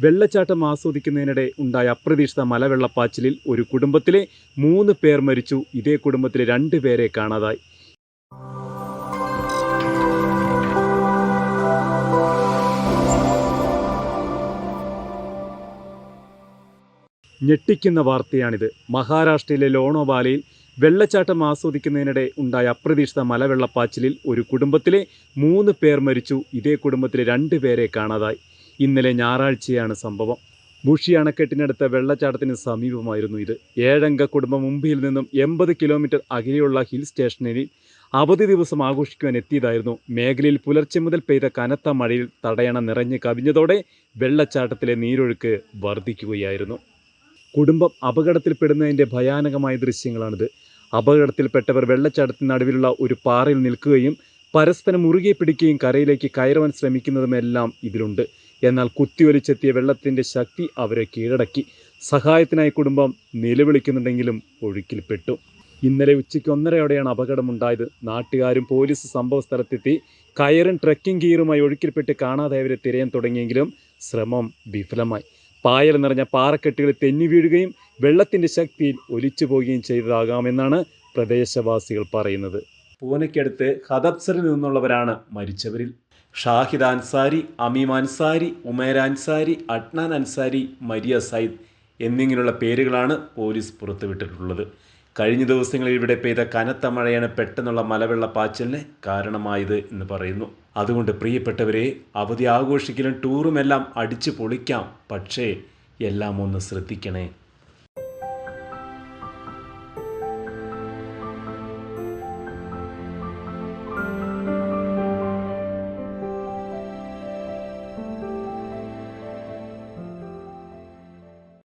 വെള്ളച്ചാട്ടം ആസ്വദിക്കുന്നതിനിടെ ഉണ്ടായ അപ്രതീക്ഷിത മലവെള്ളപ്പാച്ചിലിൽ ഒരു കുടുംബത്തിലെ മൂന്ന് പേർ മരിച്ചു. ഇതേ കുടുംബത്തിലെ രണ്ട് പേരെ കാണാതായി. ഞെട്ടിക്കുന്ന വാർത്തയാണിത്. മഹാരാഷ്ട്രയിലെ ലോണോവാലയിൽ വെള്ളച്ചാട്ടം ആസ്വദിക്കുന്നതിനിടെ ഉണ്ടായ അപ്രതീക്ഷിത മലവെള്ളപ്പാച്ചിലിൽ ഒരു കുടുംബത്തിലെ മൂന്ന് പേർ മരിച്ചു. ഇതേ കുടുംബത്തിലെ രണ്ട് പേരെ കാണാതായി. ഇന്നലെ ഞായറാഴ്ചയാണ് സംഭവം. ബുഷി അണക്കെട്ടിനടുത്ത വെള്ളച്ചാട്ടത്തിന് സമീപമായിരുന്നു ഇത്. ഏഴംഗ കുടുംബം മുംബൈയിൽ നിന്നും എൺപത് കിലോമീറ്റർ അകലെയുള്ള ഹിൽ സ്റ്റേഷനിൽ അവധി ദിവസം ആഘോഷിക്കുവാൻ എത്തിയതായിരുന്നു. മേഖലയിൽ പുലർച്ചെ മുതൽ പെയ്ത കനത്ത മഴയിൽ തടയണ നിറഞ്ഞ് കവിഞ്ഞതോടെ വെള്ളച്ചാട്ടത്തിലെ നീരൊഴുക്ക് വർദ്ധിക്കുകയായിരുന്നു കുടുംബം അപകടത്തിൽപ്പെടുന്നതിന്റെ ഭയാനകമായ ദൃശ്യങ്ങളാണിത്. അപകടത്തിൽപ്പെട്ടവർ വെള്ളച്ചാട്ടത്തിന് നടുവിലുള്ള ഒരു പാറയിൽ നിൽക്കുകയും പരസ്പരം മുറുകെ പിടിക്കുകയും കരയിലേക്ക് കയറുവാൻ ശ്രമിക്കുന്നതുമെല്ലാം ഇതിലുണ്ട്. എന്നാൽ കുത്തിയൊലിച്ചെത്തിയ വെള്ളത്തിന്റെ ശക്തി അവരെ കീഴടക്കി. സഹായത്തിനായി കുടുംബം നിലവിളിക്കുന്നുണ്ടെങ്കിലും ഒഴുക്കിൽപ്പെട്ടു. ഇന്നലെ ഉച്ചയ്ക്ക് ഒന്നരയോടെയാണ് അപകടമുണ്ടായത്. നാട്ടുകാരും പോലീസ് സംഭവസ്ഥലത്തെത്തി കയറും ട്രക്കിംഗ് ഗീറുമായി ഒഴുക്കിൽപ്പെട്ട് കാണാതായവരെ തിരയാൻ തുടങ്ങിയെങ്കിലും ശ്രമം വിഫലമായി. പായൽ നിറഞ്ഞ പാറക്കെട്ടുകൾ തെന്നി വീഴുകയും വെള്ളത്തിന്റെ ശക്തിയിൽ ഒലിച്ചു പോവുകയും ചെയ്തതാകാമെന്നാണ് പ്രദേശവാസികൾ പറയുന്നത്. പൂനെക്കടുത്ത് ഹദപ്സറിൽ നിന്നുള്ളവരാണ് മരിച്ചവരിൽ. ഷാഹിദ് അൻസാരി അമീം അൻസാരി ഉമേർ അൻസാരി അഡ്നാൻ അൻസാരി മരിയ സയ്യിദ് എന്നിങ്ങനെയുള്ള പേരുകളാണ് പോലീസ് പുറത്തുവിട്ടിട്ടുള്ളത്. കഴിഞ്ഞ ദിവസങ്ങളിൽ ഇവിടെ പെയ്ത കനത്ത മഴയാണ് പെട്ടെന്നുള്ള മലവെള്ളപ്പാച്ചിലിന് കാരണമായത് എന്ന് പറയുന്നു. അതുകൊണ്ട് പ്രിയപ്പെട്ടവരെ അവധി ആഘോഷിക്കലും ടൂറുമെല്ലാം അടിച്ചു പൊളിക്കാം. പക്ഷേ എല്ലാം ഒന്ന് ശ്രദ്ധിക്കണേ.